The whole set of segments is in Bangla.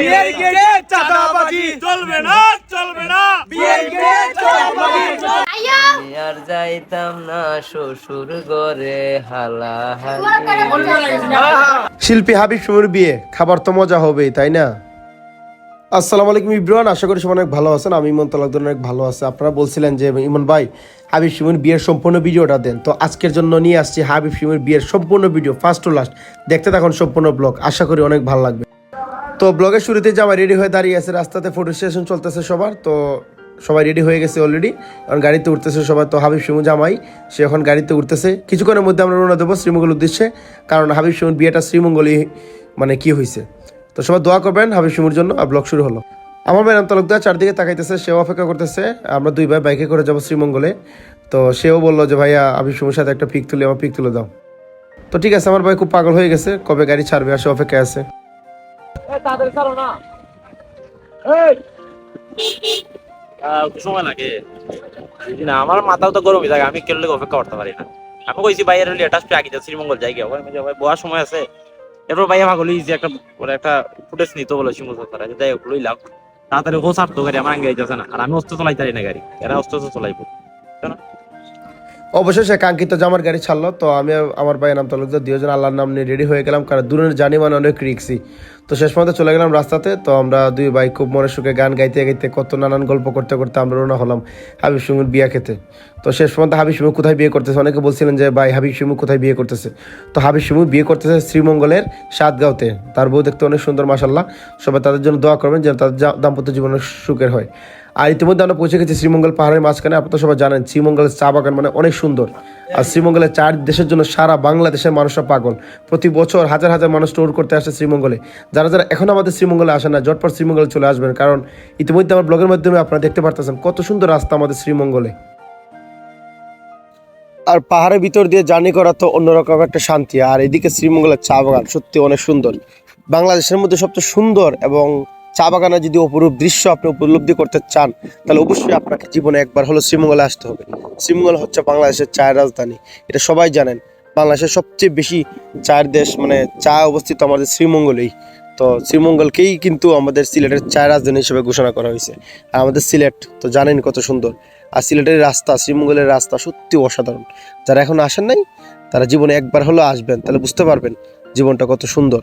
বিয়ের গেটে চাঁদাবাজি চলবে না চলবে না। বিয়ের গেটে চাঁদাবাজি আর যাইতাম না শ্বশুর ঘরে হালা শিল্পী হাবিব সুমুর বিয়ে খাবার তো মজা হবেই তাই না? আসসালামু আলাইকুম ইব্রান আশা করি সবাই অনেক ভালো আছেন আমি ইমন তালাকদুর অনেক ভালো আছে। আপনারা বলছিলেন যে ইমন ভাই হাবিব সুমুর বিয়ের সম্পূর্ণ ভিডিওটা দেন। তো আজকের জন্য নিয়ে আসছি হাবিব সুমুর বিয়ের সম্পূর্ণ ভিডিও ফার্স্ট টু লাস্ট দেখতে থাকুন সম্পূর্ণ ব্লগ আশা করি অনেক ভালো লাগবে। তো ব্লগের শুরুতে জামাই রেডি হয়ে দাঁড়িয়ে আছে, রাস্তাতে ফটো সেশন চলতেছে সবার, তো সবাই রেডি হয়ে গেছে অলরেডি এখন গাড়িতে উঠতেছে সবাই তো হাবিব শিমু জামাই, সে এখন গাড়িতে উঠতেছে। কিছুক্ষণের মধ্যে আমরা রওনা দেবো শ্রীমঙ্গল উদ্দেশ্যে, কারণ হাবিব শিমুর বিয়েটা শ্রীমঙ্গলই মানে কি হয়েছে তো সবাই দোয়া করবেন হাবিব শিমুর জন্য, আর ব্লগ শুরু হলো। আমার ভাই তালুকদার চারদিকে তাকাইতেছে, সেও অপেক্ষা করতেছে, আমরা দুই ভাই বাইকে করে যাব শ্রীমঙ্গলে। তো সেও বলল যে, ভাইয়া, হাবিব শিমুর সাথে একটা পিক তুলে, আমার পিক তুলে দাও। তো ঠিক আছে, আমার ভাই খুব পাগল হয়ে গেছে, কবে গাড়ি ছাড়বে আসে অপেক্ষায় আছে। আমার মাথাও তো থাকে, আমি কেউ অপেক্ষা করতে পারি না। আমি কইছি লেটাস্ট আগে, যাচ্ছি শ্রীমঙ্গল যাই গিয়ে বোয়ার সময় আছে। এরপর ভাইয়া ভাগলি যে একটা একটা ফুটেজ নিতে বলে শিমুল যাই হোক লইলাম তাড়াতাড়ি ছাড়তো গাড়ি আমার আগে যাচ্ছে না। আর আমি অস্ত্র চলাই পারি না গাড়ি। এরা অস্ত্র চলাইবো। অবশেষে কাঙ্ক্ষিত জামার গাড়ি ছাড়লো, তো আমি আমার ভাই নাম তালুকদার দুজন আল্লাহর নাম নিয়ে রেডি হয়ে গেলাম, কারণ দূরের জানি মানে অনেক রিক্সি তো শেষ পর্যন্ত চলে গেলাম রাস্তাতে, তো আমরা দুই ভাই খুব মনে সুখে গান গাইতে গাইতে কত নানান গল্প করতে করতে আমরা রওনা হলাম হাবিব সিমুর বিয়া খেতে। তো শেষ পর্যন্ত হাবিব সিমু কোথায় বিয়ে করতেছে? অনেকে বলছিলেন যে, ভাই হাবিব সিমু কোথায় বিয়ে করতেছে? তো হাবিব সিমু বিয়ে করতেছে শ্রীমঙ্গলের সাতগাঁওতে। তার বউ দেখতে অনেক সুন্দর মাসাল্লাহ সবাই তাদের জন্য দোয়া করবেন যেন তাদের দাম্পত্য জীবন সুখের হয়। আর ইতিমধ্যে আমরা পৌঁছে গেছি শ্রীমঙ্গল পাহাড়ের মাঝখানে। আপনারা সবাই জানেন, শ্রীমঙ্গলের চা বাগান মানে অনেক সুন্দর। আর শ্রীমঙ্গলের চার দেশের জন্য সারা বাংলাদেশের মানুষরা পাগল। প্রতি বছর হাজার হাজার মানুষ ট্যুর করতে আসে শ্রীমঙ্গলে। যারা যারা এখন আমাদের শ্রীমঙ্গলে আসে না জটপট শ্রীমঙ্গলে চলে আসবেন। কারণ ইতিমধ্যে আমার ব্লগের মাধ্যমে আপনারা দেখতে পারতেছেন কত সুন্দর রাস্তা আমাদের শ্রীমঙ্গলে। আর পাহাড়ের ভিতর দিয়ে জার্নি করা তো অন্যরকম একটা শান্তি। আর এদিকে শ্রীমঙ্গলের চা বাগান সত্যি অনেক সুন্দর। বাংলাদেশের মধ্যে সবচেয়ে সুন্দর এবং চা বাগানের যদি অপরূপ দৃশ্য আপনি উপলব্ধি করতে চান, তাহলে অবশ্যই আপনাকে জীবনে একবার হলো শ্রীমঙ্গলে আসতে হবে। শ্রীমঙ্গল হচ্ছে বাংলাদেশের চায়ের রাজধানী। এটা সবাই জানেন, বাংলাদেশের সবচেয়ে বেশি চায়ের দেশ মানে চা অবস্থিত আমাদের শ্রীমঙ্গলেই। তো শ্রীমঙ্গলকেই কিন্তু আমাদের সিলেটের চায়ের রাজধানী হিসেবে ঘোষণা করা হয়েছে। আর আমাদের সিলেট তো জানেন কত সুন্দর। আর সিলেটের রাস্তা, শ্রীমঙ্গলের রাস্তা সত্যি অসাধারণ। যারা এখন আসেন নাই, তারা জীবনে একবার হলো আসবেন, তাহলে বুঝতে পারবেন জীবনটা কত সুন্দর।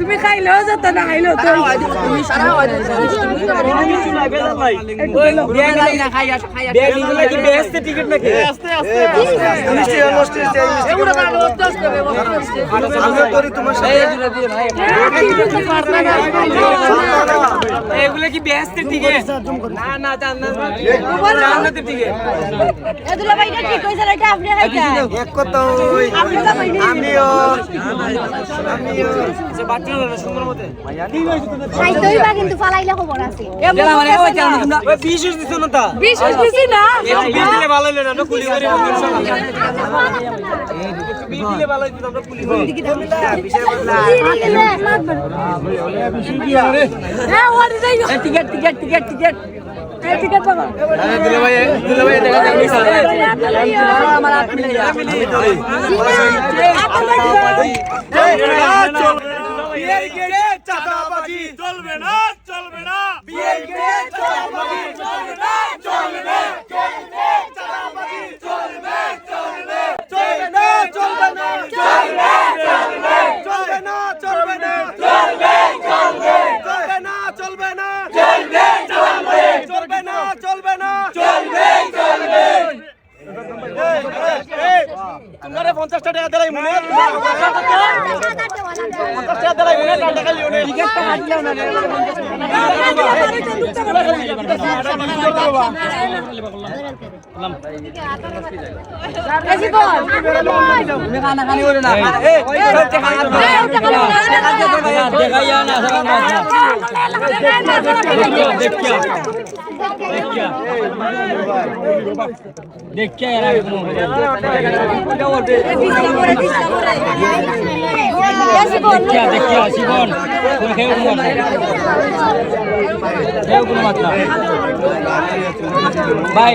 তুমি খাইলেও যেত না খাইলেও এগুলো কি বেহেস্তের দিকে না না জান্নাতের দিকে এদুলা ভাইটা ঠিক কইছে এটা আপনি এক কথা আপনি তো ভাই আমিও আমিও। সে বাচ্চা সুন্দর মতে। খাইতেই বা কিন্তু ফালাইলে খবর আছে। ওই বিশ না তা? বিশেষ বেশি না। বিশ ভালো হইল না কুলি করে বিশ ভালো হইতো আমরা কুলি করে। বিশের বদলা হ্যাঁ ওরে যাই টিকেট টিকেট টিকেট টিকেট চলবে না চলবে না বিয়ের গেড়ে চাঁদাবাজি চলবে না চলবে না চলবে চাঁদাবাজি চলবে চলবে চলবে না চলবে না চলবে চলবে চলবে না চলবে না চলবে চলবে চলবে না চলবে চলবে চলবে না চলবে না চলবে চলবে তোমরা পঞ্চাশ টাকা দিলাই মনে পঞ্চাশ টাকা দিলাই মনে টাকা লিও নে টিকেটটা কাটলেও না বেশি বল তুমি কানা কানি করে না এই দেখাইয়া না দেখিয়া দেখিয়া কোন খেয়ে খেয়ে কোন মাত্রা ভাই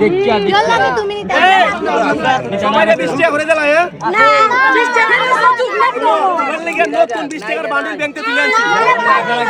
দেখিয়া দেখিয়া হ্যাঁ এর লেগে নতুন বিশ টাকার বান্ডিল ব্যাংকে তুলে আনছি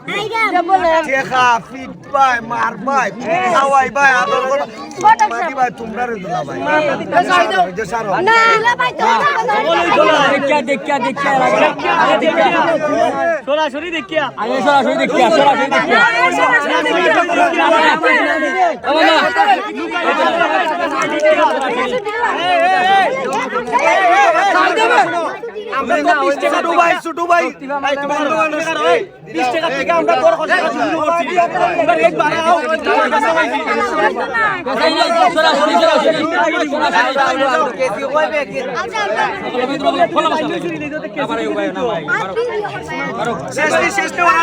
না। আর না না ভাই ন চেখা ফিট ভাই মার ভাই খাওয়াই ভাই আদর করবা মাটি ভাই তোমরা রে দুলা ভাই যে সারো দেখিয়া দেখিয়া দেখিয়া আগে দেখিয়া সরাসরি দেখিয়া আগে সরাসরি দেখিয়া সরাসরি দেখিয়া আমরা তো 20 টাকা ডুবাই ছুটু ভাই এই তোমার দোকান টাকা রই 20 টাকা থেকে আমরা দর কষ্ট শুরু করছি এবার এক বাড়াও সরাসরি সরাসরি শেষে শেষে ওরা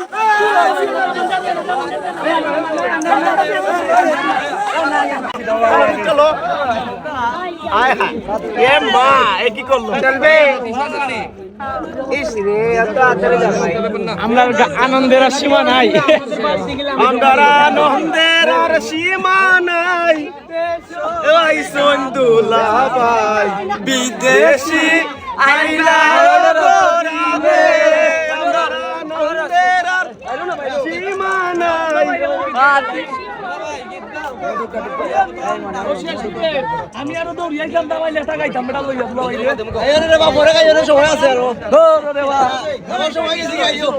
আমরা আনন্দের সীমা নাই। আনন্দের সীমা নাই। বিদেশি আইলা Obrigada. আমি আরও দৌড়িয়ে যাইতাম দাবাই লেটা গাইতাম, বেটা লইয়া দুলা বাইরে। রে বাপ পরে গাইলে সময় আছে আর রে বাবা আমার সময় গেছি গাইও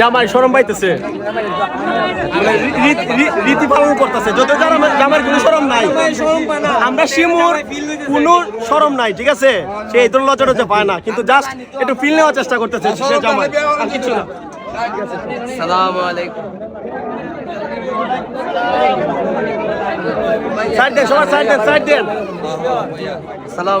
জামাই শরম পাইতেছে রীতি পালন করতেছে। যত জামার কোনো শরম নাই। আমরা শিমুর কোনো শরম নাই ঠিক আছে? সে এই তোর লজ্জা টজ্জা পায় না কিন্তু জাস্ট একটু ফিল নেওয়ার চেষ্টা করতেছে সে জামাই। আর কিছু না। সালাম আলাইকুম। সাইড দেন সবার সাইড দেন সাইড দেন। সালাম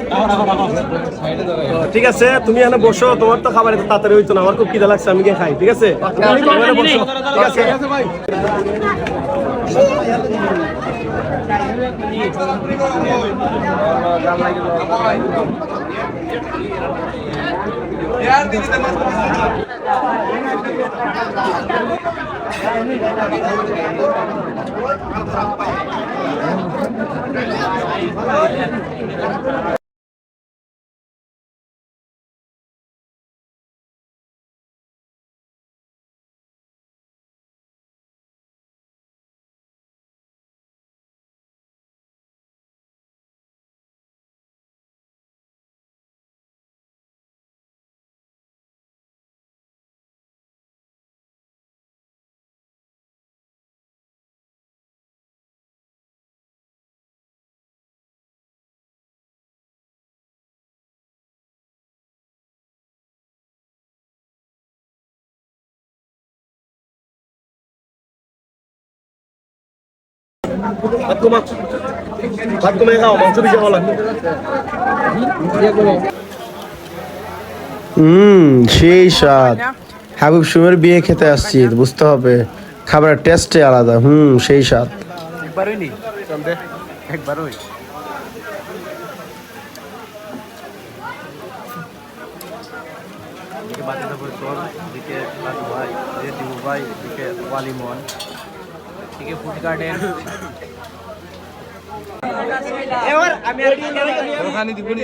ঠিক আছে তুমি এখানে বসো তোমার তো খাবার এত তাড়াতাড়ি হইতো না আমার খুব খিদা লাগছে আমি গিয়ে খাই ঠিক আছে? ঠিক আছে ভাত কমা। ভাত কমে খাও মাংস বেশি খাওয়া লাগবে। হুম সেই স্বাদ। হাবিব সুমের বিয়ে খেতে আসছি বুঝতে হবে। খাবারের টেস্টে আলাদা হুম সেই স্বাদ। একবারই নি ভাই দিবু ভাই এদিকে ওয়ালিমন এদিকে ফুড গার্ডেন এবার আমি আর ওখানে দিব নি?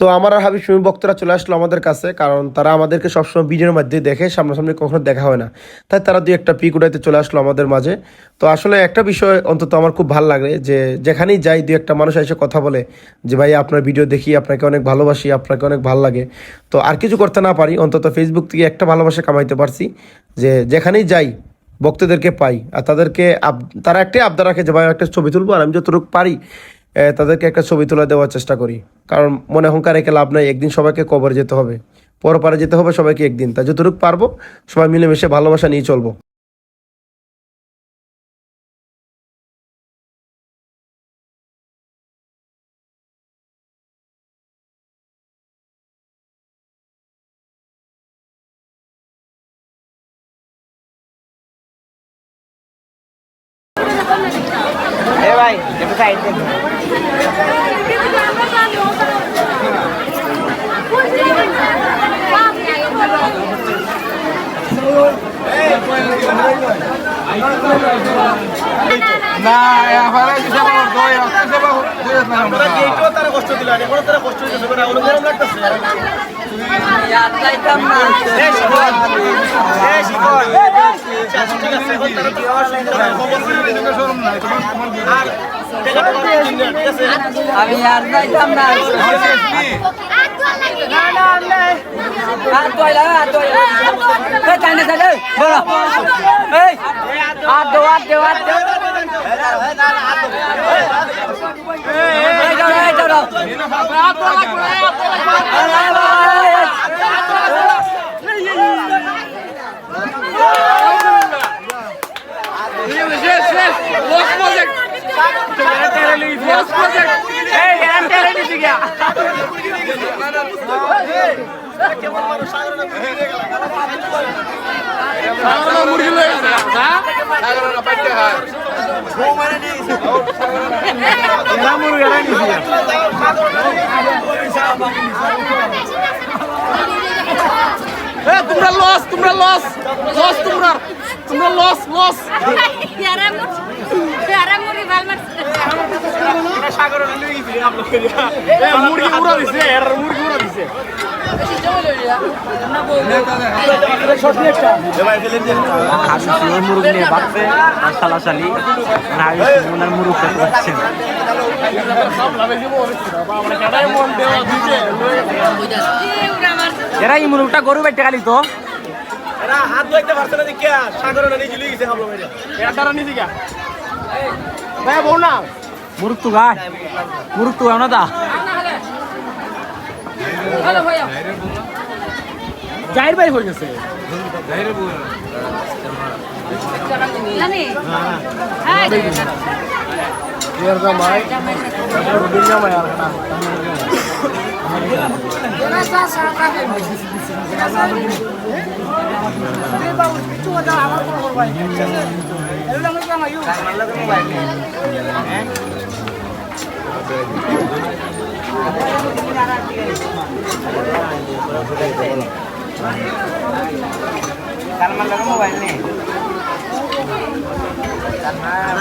তো আমার আর হাবিব সুমি ভক্তরা চলে আসলো আমাদের কাছে, কারণ তারা আমাদেরকে সবসময় ভিডিওর মাধ্যমে দেখে, সামনাসামনি কখনো দেখা হয় না। তাই তারা দুই একটা পিক উঠাইতে চলে আসলো আমাদের মাঝে। তো আসলে একটা বিষয় অন্তত আমার খুব ভালো লাগে যে, যেখানেই যাই দুই একটা মানুষ এসে কথা বলে যে, ভাই, আপনার ভিডিও দেখি, আপনাকে অনেক ভালোবাসি, আপনাকে অনেক ভালো লাগে। তো আর কিছু করতে না পারি, অন্তত ফেসবুক থেকে একটা ভালোবাসা কামাইতে পারছি যে, যেখানেই যাই ভক্তদেরকে পাই। আর তাদেরকে তারা একটাই আবদার রাখে যে, ভাই, একটা ছবি তুলবো, আর আমি যতটুকু পারি তাদেরকে একটা ছবি তুলে দেওয়ার চেষ্টা করি। কারণ মনে অহংকার রেখে লাভ নাই, একদিন সবাইকে কবর যেতে হবে। পরপারে যেতে হবে সবাইকে একদিন। তা যতটুকু পারব, সবাই মিলেমিশে ভালোবাসা নিয়ে চলবো। না এবারে দিছে দই আছে সব দই না আমরা এইটাও তারা কষ্ট দিল এখন তারা কষ্ট দিতেছে আমার গরম লাগতেছে এই শিকল এই শিকল ঠিক আছে এখন তারা তো খাওয়ার সুন্দর। এদিকে শরম নাই তোমার তোমার আর টাকাটা তো দিন না, ঠিক আছে আমি আর যাইতাম না আমার শেষ নি হাত ধোয়া হাত ধোয়া এই টানে টানে বলো এই হাত দো হাত দো হাত দো এই দাও এই দাও হাত ধোয়া মুরগি লয়ে গেছে হ্যাঁ সাগরের বাইতে খায় তোমরা লস তোমরা লস লস তোমরা তোমরা লস লস মুরগি উড়া দিছে মুরগি উড়া দিছে। নিয়ে বাঁচছে আর মানে ওনার করছেন এরা এই মুরুগটা গরু বেটে খালি তো। এরা হাত ধুইতে পারছে না সাগর গেছে হাবলো মেরে গা ভাই বউ না। মুরুগ তো গায়। মুরুগ তো না দা জাহির ভাই হয়ে গেছে ইয়ার জামাই রুবিন জামাই আর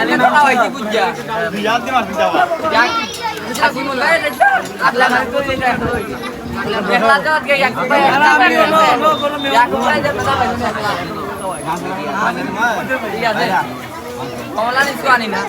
আমি তো খাওয়াইছি বুঝছা রিয়াদ দি মারতে যাওয়া আসি মনে হয় আপলা মানে তো এটা দেখলা তো আজকে এক ভাই এক ভাই ঠিক আছে কমলা নিচু আনি না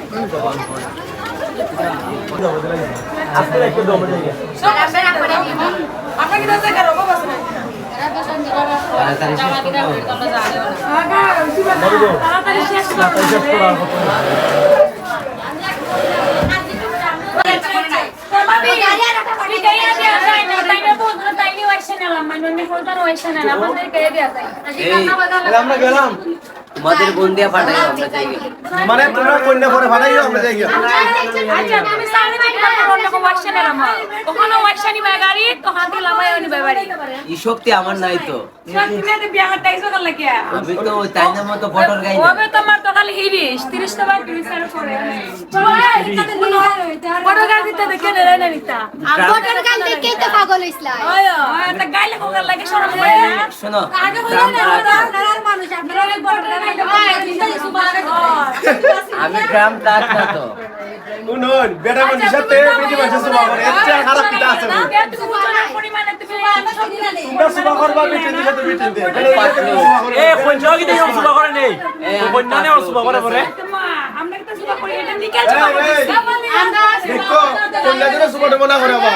আমরা গেলাম। তোমাদের বোন দিয়া পাঠাই আমরা যাই। মানে তোমরা কন্যা পরে ভাড়াই আমরা যাই গিয়া। ই শক্তি আমার নাই তো। আমি তো ওই তাইনের মতো ফটোর গাই না তোমার তো খালি হিরিস তিরিশ টাকা তিরিশ টাকা করে বড় গাড়ি দিতে দেখে নেই না নিতা। ভোটার কার্ড দেখেই তো পাগল হইছিলাম ওই একটা গাইলে কোকার লাগে সরম করে না? শোনো আগে বলে না আপনার মানুষ আপনারা বড় আমি গ্রাম না তো। শুনুন বেটা মানুষের সাথে বেটি মানুষের সুবা করে এর চেয়ে খারাপ পিতা আছে তোমরা সুবা করবা বেটি দিলে তো বেটি দে এ কি দেখো সুবা করে নেই? কন্যা নে সুবা করে করে আমরা তো সুবা করি এটা নিকাল এই, এই, দেখো কন্যা দিলে সুবা দেবো না করে আবার।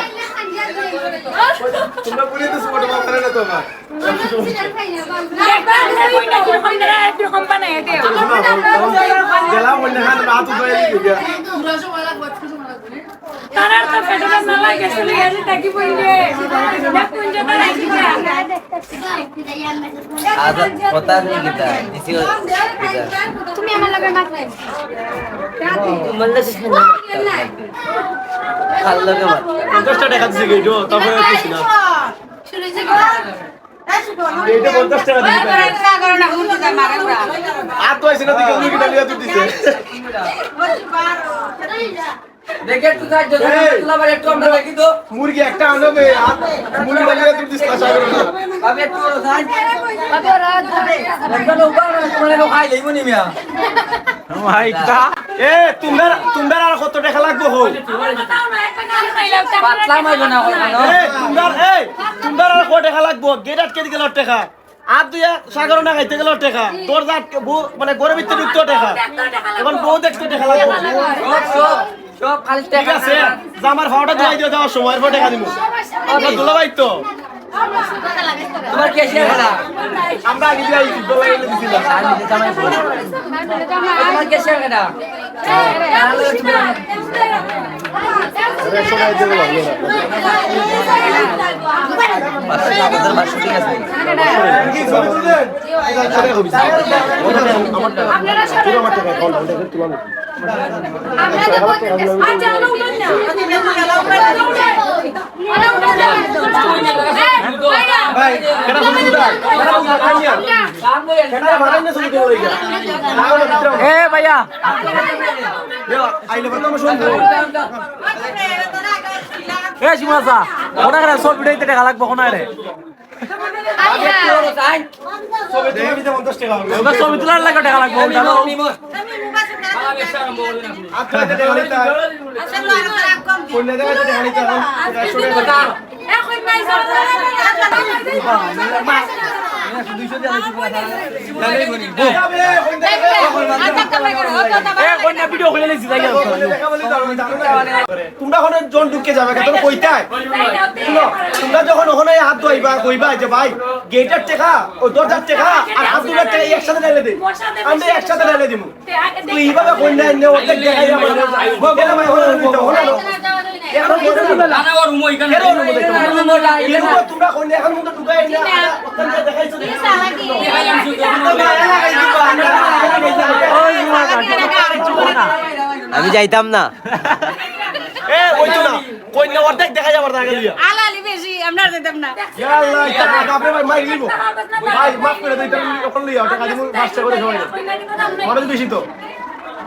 তোমরা বলে তো সুবা দেবো করে না তো আবার একরকম বানাই এটা গেলাম বললে হ্যাঁ রাত হয়ে গিয়া তারা তো লাগে চলে গেছে তাকি বইলে দেখুন যে তারা কি আজ কথা নেই গীতা দিছি তুমি আমার লগে মাত্র মল্লে ভালো লাগে মাত পঞ্চাশটা টাকা দিছে গেইটো তারপরে খুশি না শুনে যে এইটা পঞ্চাশ টাকা দিছে আর তো আইসে না দিকে মুরগি ডালিয়া তুই দিছে। দেখে একটু একটু আমরা দেখি তো। মুরগি একটা আনবে আর মুরগি ডালিয়া তুই দিছ করো না আমি একটু থাক। একদম উপর তোমার লোক খাই লইব নি মিয়া। ভাই কা এ তোমরা তোমরা আর কত টাকা লাগবে হো পাতলা মাইলো না কই এ তোমরা এ তোমরা আর কত টাকা লাগবে? গেট আটকে গেল টাকা। আর দুই সাগর না খাইতে গেল টাকা। তোর জাত মানে গরে ভিতরে ঢুকতো টাকা। এখন বউ দেখতে টাকা লাগবে। সব খালি ঠিক আছে জামার ভাড়াটা দিলাই দিয়ে দেওয়ার সময় এরপর টাকা দিব আমরা দুলাভাই তো। তোমার কে আমরা আগে দুলাভাই দিছিলাম। তোমার কে আছে ভাই এ ভাইয়া। এ ওনা করে সব ভিডিওতে টাকা লাগবে কোনা রে দেখে দিতে 50 টাকা হবে ওটা ছবি তোলার লাগে টাকা লাগবে জানো টাকা নিতে কোন জায়গায় টাকা নিতে হবে এখন তোমরা ওখানে জন ঢুকে যাবে কেন কইতাই শুনো তোমরা যখন ওখানে হাত ধোয়াইবা কইবা যে ভাই গেটার টাকা ও দরজার টাকা আর হাত দুটার টাকা একসাথে ঢেলে দিই আমরা একসাথে ঢেলে দিব তুই এইভাবে কইনা এনে অর্ধেক দেখাই যাবে গেলে ভাই ওখানে নিতে ওখানে এখন তোমরা কইনা এখন মতো ঢুকাই না দেখাইছো আমি যাইতাম না। এ ওই না। কইনা অর্ধেক দেখা যাবার টাকা দিয়া আলালি বেশি আমরা না। ইয়া আল্লাহ টাকা আপনি ভাই মাই লিবো ভাই মাফ করে দিতে ওখানে লিয়া টাকা দিব পাঁচটা করে সবাই খরচ বেশি তো।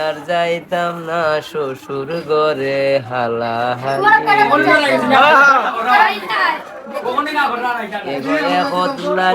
আর যাইতাম না শ্বশুর ঘরে হালা কতলার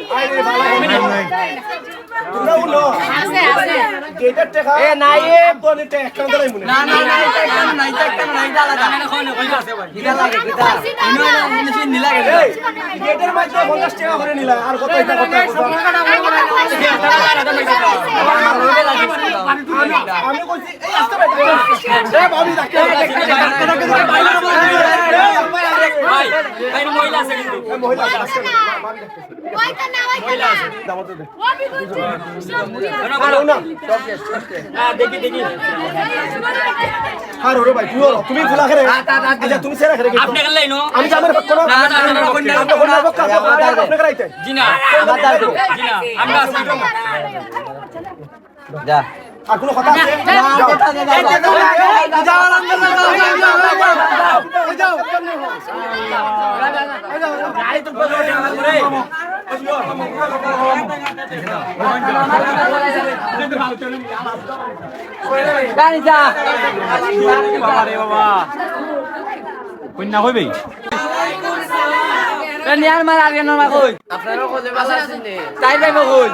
আই রে। ভালো হবে নাই তোমরা উলো আছে আছে গেটের টাকা এ নাই এ বলে টাকা কাউন্টার আই না না না এটা কেন না এটা কেন না এটা আলাদা কিটা লাগে কিটা ইনো মেশিন নি লাগে এই গেটের মাঝে 50 টাকা করে নিলা আর কত আমি কইছি এই আসতে ভাই এ ভাবি দেখে ভাই ভাই মহিলা আছে কিন্তু। মহিলা আছে। ওইটা না ওইটা না দামত দে। ওবি গুছি সব দিয়া আরে না দেখি দেখি। আর ওরে ভাই তুই ওরো, তুমি ফুলা করে আচ্ছা তুমি সেরা করে আপনি গেল লাইনো আমি যে আমার কোনো না, না, না, না, কোনটা? আপনি কোন নাম আপনি করাইতে জি না আমার দাও তো জি না আমরা আছি। যা। আর কোনো কথা আছে কন্যা হইবে নিয়ার মার আর কেন কই আপনারও বাসা তাই যাইব কই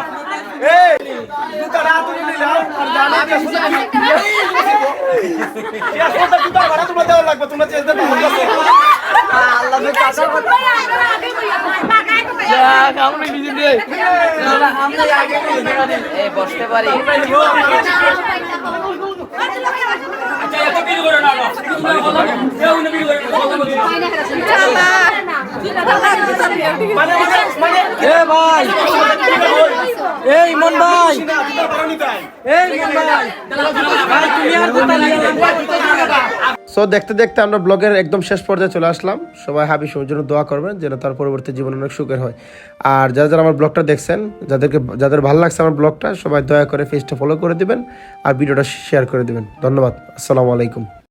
বসতে পারি। মানে মানে সো দেখতে দেখতে আমরা ব্লগের একদম শেষ পর্যায়ে চলে আসলাম। সবাই হাবি সময়ের জন্য দোয়া করবেন যেন তার পরবর্তী জীবন অনেক সুখের হয়। আর যারা যারা আমার ব্লগটা দেখছেন, যাদেরকে যাদের ভালো লাগছে আমার ব্লগটা সবাই দয়া করে পেজটা ফলো করে দিবেন আর ভিডিওটা শেয়ার করে দিবেন। ধন্যবাদ। আসসালামু আলাইকুম।